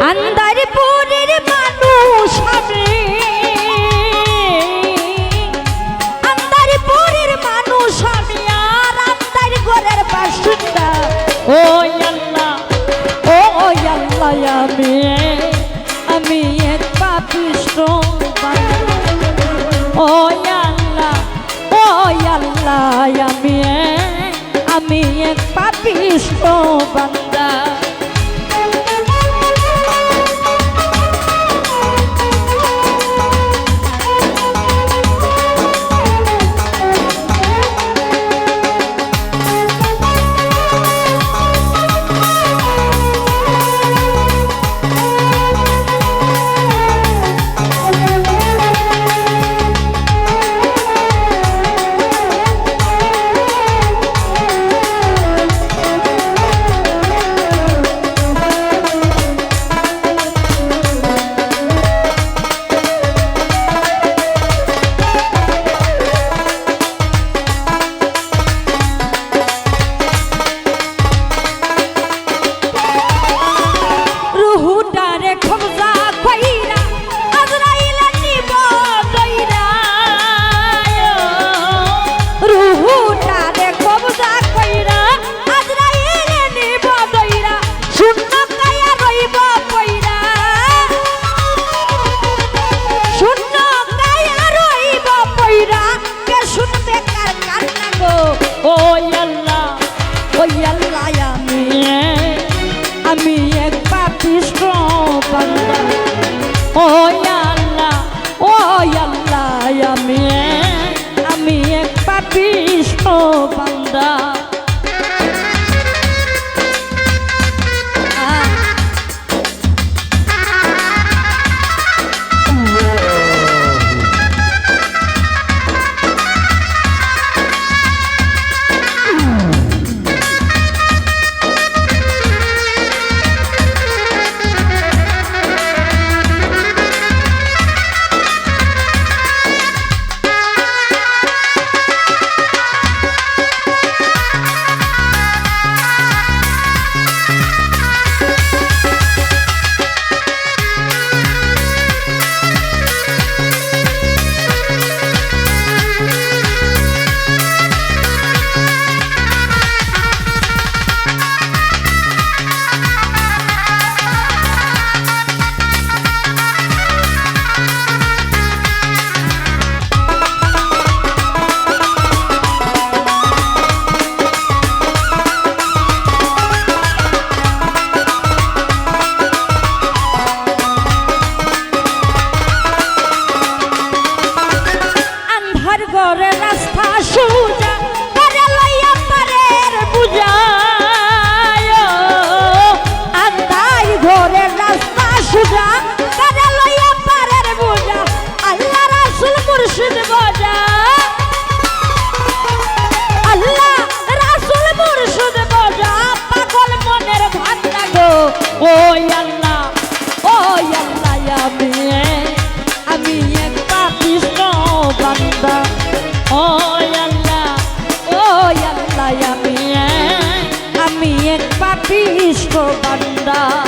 আন্দারপুরের বিশ্ব বান্দা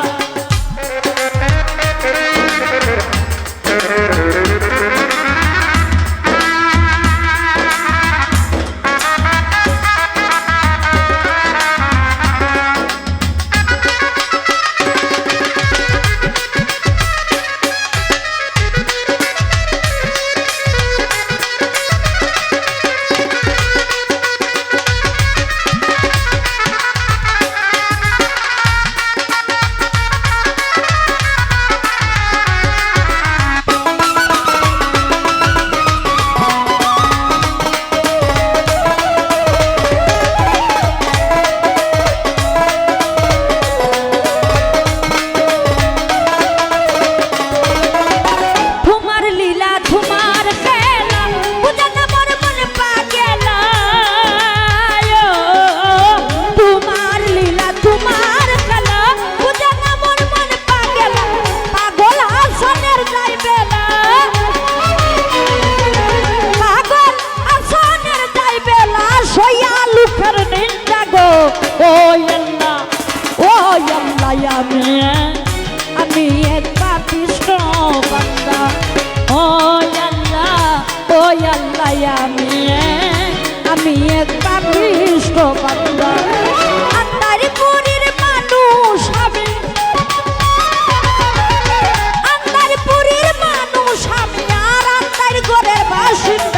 আল্লাহ, আমি আমি এক পাপিষ্ট পাতলা আন্দারিপুরীর মানুষ আমি। আন্দারিপুরীর মানুষ আমি, আর আন্দার ঘরের বাসিন্দা